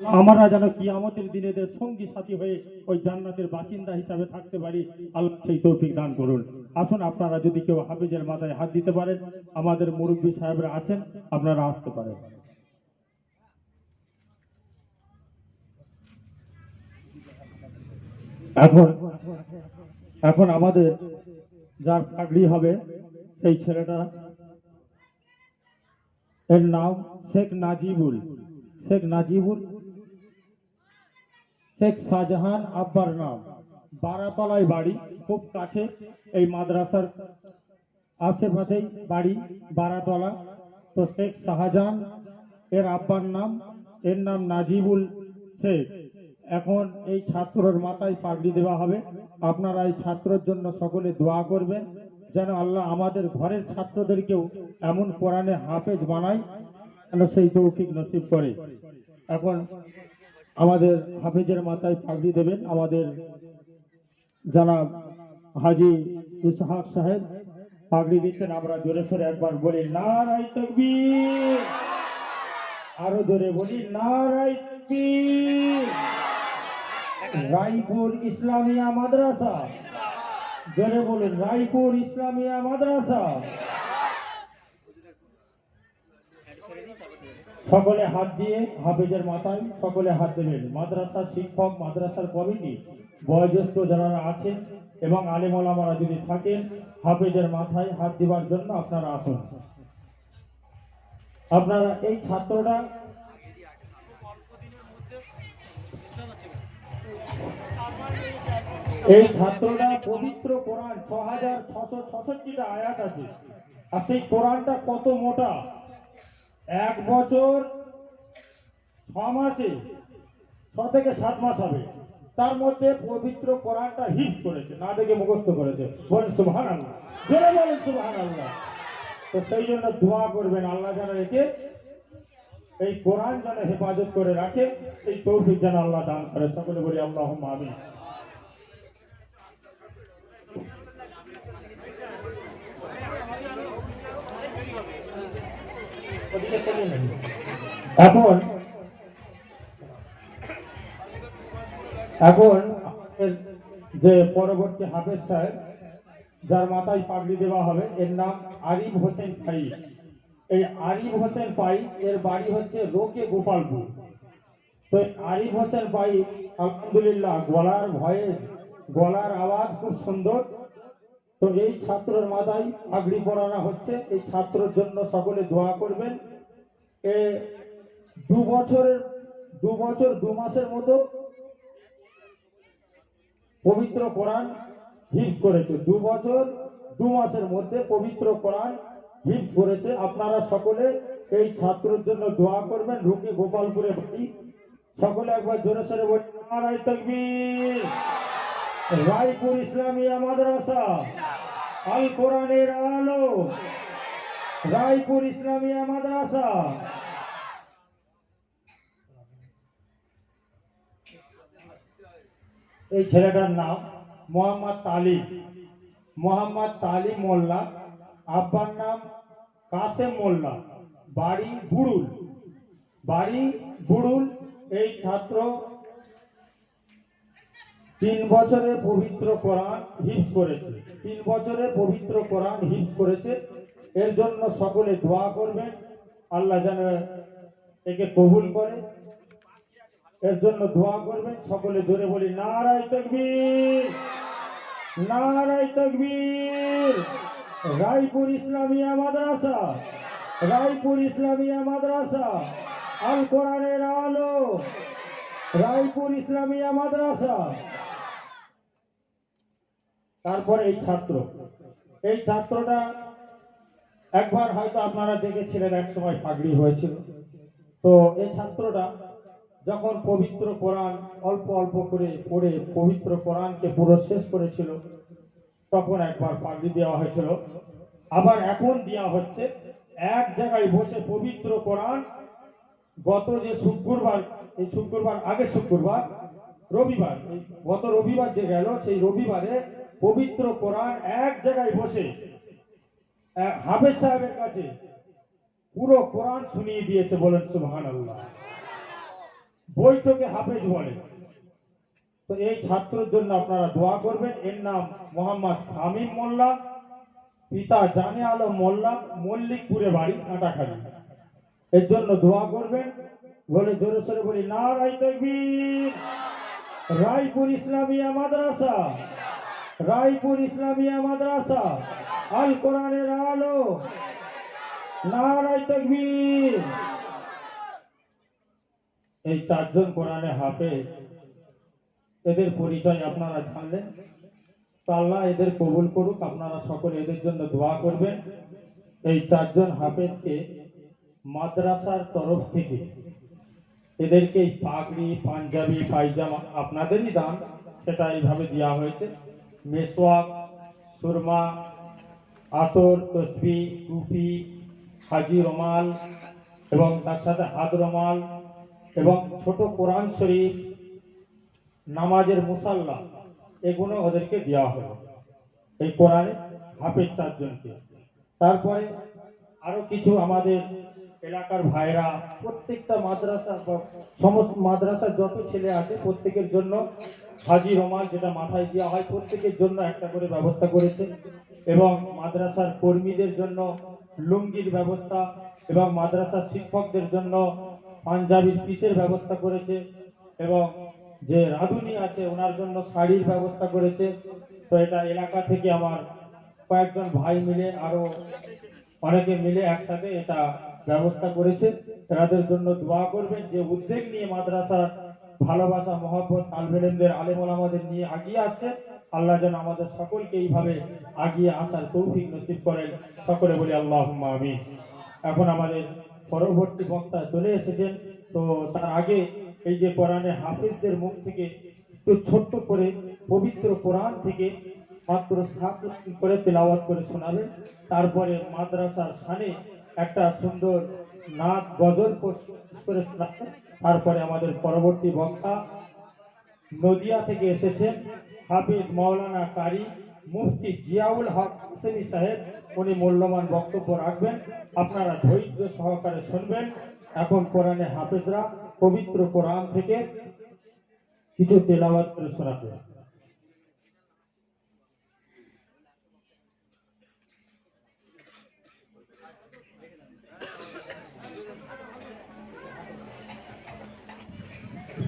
আমরা যেন কিয়ামতের দিনেদের সঙ্গী সাথী হয়ে ওই জান্নাতের বাসিন্দা হিসাবে থাকতে পারি, আল্লাহ সেই তৌফিক দান করুন। আসুন, আপনারা যদি কেউ হাফিজের মাথায় হাত দিতে পারেন, আমাদের মুরব্বী সাহেবরা আছেন, আপনারা আসতে পারেন। এখন এখন আমাদের যার পাগড়ি হবে, সেই ছেলেটা, এর নাম শেখ নাজিবুল। শেখ নাজিবুল শেখ শাহজাহান আব্বার নাম। বারাতলায় বাড়ি, খুব কাছে, এই মাদ্রাসার আশেপাশেই বাড়ি বারাতলা তো শেখ শাহজাহান, এর আব্বার নাম, এর নাম নাজিবুল শেখ। এখন এই ছাত্রর মাথায় পাগড়ি দেওয়া হবে। আপনারা এই ছাত্রর জন্য সকলে দোয়া করবেন, যেন আল্লাহ আমাদের ঘরের ছাত্রদেরকেও এমন কোরআনে হাফেজ বানায়, যেন সেই তৌফিক নসিব করে। এখন আমাদের হাফেজের মাথায় পাগড়ি দেবেন। আমাদের জানাব হাজি ইসহাক সাহেব, পাগড়ি দিচ্ছেন। আমরা জোরে সোরে একবার বলি নারাই তকবীর। আরও জোরে বলি নারাই রায়পুর ইসলামিয়া মাদ্রাসা। জোরে বলুন, রায়পুর ইসলামিয়া মাদ্রাসা। সকলে হাত দিয়ে হাফেজের মাথায় সকলে হাত দেবেন মাদ্রাসার শিক্ষক, মাদ্রাসার কমিটি, বয়োজ্যেষ্ঠ যারা আছেন এবং আলেমলামারা যদি থাকেন, হাফেজের মাথায় হাত দেওয়ার জন্য আপনারা আসুন। আপনারা এই ছাত্রটা এই ছাত্রটা পবিত্র কোরআন ছ হাজার ছশো ছষট্টিটা আয়াত আছে। আর সেই কোরআনটা কত মোটা? এক বছর ছ মাসে, ছ থেকে সাত মাস হবে। তার মধ্যে পবিত্র কোরআনটা হিট করেছে, না দেখে মুখস্থ করেছে। বলেন সুবহান আল্লাহ জোরে বলেন সুবহান আল্লাহ তো সেই জন্য দোয়া করবেন, আল্লাহ যেন একে এই কোরআন যেন হেফাজত করে রাখে, এই তৌফিক যেন আল্লাহ দান করে। সকলে বলি আল্লাহ আমিন। এখন এখন যে পরবর্তী হাফেজ সাহেব, যার মাথায় পাগড়ি দেওয়া হবে, এর নাম আরিফ হোসেন পাই এই আরিফ হোসেন পাই এর বাড়ি হচ্ছে রোকে গোপালপুর। তো আরিফ হোসেন পাই আলহামদুলিল্লাহ, গলার ভয়ে গলার আওয়াজ খুব সুন্দর। তো এই ছাত্রের মাথায় পাগড়ি পরানো হচ্ছে। এই ছাত্রের জন্য সকলে দোয়া করবেন। এ দু বছরের, দু বছর, দু মাসের মতো পবিত্র কোরআন হিফ করেছে। দু বছর, দু মাসের মধ্যে পবিত্র কোরআন হিফ করেছে। আপনারা সকলে এই ছাত্রের জন্য দোয়া করবেন। রুকি গোপালপুরে বাড়ি সকলে একবার জোরে সরে বলি নারায় তকবীর। রায়পুর ইসলামিয়া মাদ্রাসা আল কোরআনের আলো। রায়পুর ইসলামিয়া মাদ্রাসা এই ছেলেটার নাম মোহাম্মদ তালিম মোহাম্মদ তালিম মোল্লা। আব্বার নাম কাসেম মোল্লা। বাড়ি বুড়ুল। বাড়ি বুড়ুল, এই ছাত্র তিন বছরে পবিত্র কোরআন হিফ করেছে। তিন বছরে পবিত্র কোরআন হিফ করেছে। এর জন্য সকলে দোয়া করবেন। আল্লাহ যেন একে কবুল করে। এর জন্য দোয়া করবেন। সকলে জোরে বলি নারাই তকবীর! নারাই তকবীর! রায়পুর ইসলামিয়া মাদ্রাসা! রায়পুর ইসলামিয়া মাদ্রাসা! আল কোরআনের আলো! রায়পুর ইসলামিয়া মাদ্রাসা! তারপরে এই ছাত্র। এই ছাত্রটা একবার হয়তো আপনারা দেখেছিলেন, এক সময় পাগড়ি হয়েছিল। তো এই ছাত্রটা যখন পবিত্র কোরআন, অল্প অল্প করে পড়ে পবিত্র কোরআনকে পুরো শেষ করেছিল, তখন একবার পাগড়ি দেওয়া হয়েছিল। আবার এখন দেওয়া হচ্ছে, এক জায়গায় বসে পবিত্র কোরআন, গত যে শুক্রবার, এই শুক্রবার আগে শুক্রবার, রবিবার গত রবিবার যে গেল, সেই রবিবারে পবিত্র কোরআন এক জায়গায় বসে হাফেজ সাহেবের কাছে পুরো কোরআন শুনিয়ে দিয়েছে বলেন সুবহান আল্লাহ বৈঠকে হাফেজ বলে। তো এই ছাত্রের জন্য আপনারা দোয়া করবেন। এর নাম মোহাম্মদ শামীম মোল্লা, পিতা জানে আলম মোল্লা, মল্লিকপুরে বাড়ি, কাটাখালি। এর জন্য দোয়া করবেন। বলে জোরে সোরে বলি না রাই তকবীর, রায়পুর ইসলামিয়া মাদ্রাসা। রায়পুর ইসলামিয়া মাদ্রাসা, আল কোরআনের আলো নারাই তকবীর। এই চারজন কোরআনে হাফেজ, এদের পরিচয় আপনারা জানলেন। তো এদের কবুল করুক, আপনারা সকলে এদের জন্য দোয়া করবেন। এই চারজন হাফেজকে মাদ্রাসার তরফ থেকে এদেরকে পাগড়ি, পাঞ্জাবি, পায়জামা আপনাদেরই দান, সেটা এইভাবে দেওয়া হয়েছে। মেসওয়াক সুরমা, আতর, তসবি টুপি হাজি রমাল এবং তার সাথে হাত রমাল এবং ছোট কোরআন শরীফ, নামাজের মুসাল্লা এগুলো ওদেরকে দেওয়া হলো। এই কোরআনে হাফেজ চারজনকে। তারপরে আরও কিছু আমাদের এলাকার ভাইরা, প্রত্যেকটা মাদ্রাসা সমস্ত মাদ্রাসার যত ছেলে আছে, প্রত্যেকের জন্য হাজি রমাল যেটা মাথায় দেওয়া হয়, প্রত্যেকের জন্য একটা করে ব্যবস্থা করেছে এবং মাদ্রাসার কর্মীদের জন্য লুঙ্গির ব্যবস্থা এবং মাদ্রাসার শিক্ষকদের জন্য পাঞ্জাবির পিসের ব্যবস্থা করেছে এবং যে রাঁধুনি আছে ওনার জন্য শাড়ির ব্যবস্থা করেছে। তো এটা এলাকা থেকে আমার কয়েকজন ভাই মিলে আরও অনেকে মিলে একসাথে এটা ব্যবস্থা করেছে। তাদের জন্য দোয়া করবেন যে উদ্যোগ নিয়ে মাদ্রাসার ভালোবাসা, মহব্বত, তালবেলেমদের আলেমল আমাদের নিয়ে আগিয়ে আসছে আল্লাহ যেন আমাদের সকলকে এইভাবে আগিয়ে আসার তৌফিক নসিব করেন। সকলে বলি আল্লাহ আমি এখন আমাদের পরবর্তী বক্তা চলে এসেছেন। তো তার আগে এই যে কোরআনে হাফিজদের মুখ থেকে একটু ছোট্ট করে পবিত্র কোরআন থেকে মাত্র সাত করে তেলাওয়াত করে শোনাবেন। তারপরে মাদ্রাসার সানে একটা সুন্দর নাচ গজল করে শোনাবেন। তারপরে আমাদের পরবর্তী বক্তা নদিয়া থেকে এসেছেন হাফিজ মাওলানা কারি মুফতি জিয়াউল হক হোসেনি সাহেব। উনি মূল্যবান বক্তব্য রাখবেন, আপনারা ধৈর্য সহকারে শুনবেন। এখন কোরআনে হাফেজরা পবিত্র কোরআন থেকে কিছু তেলাওয়াত করে শোনাবেন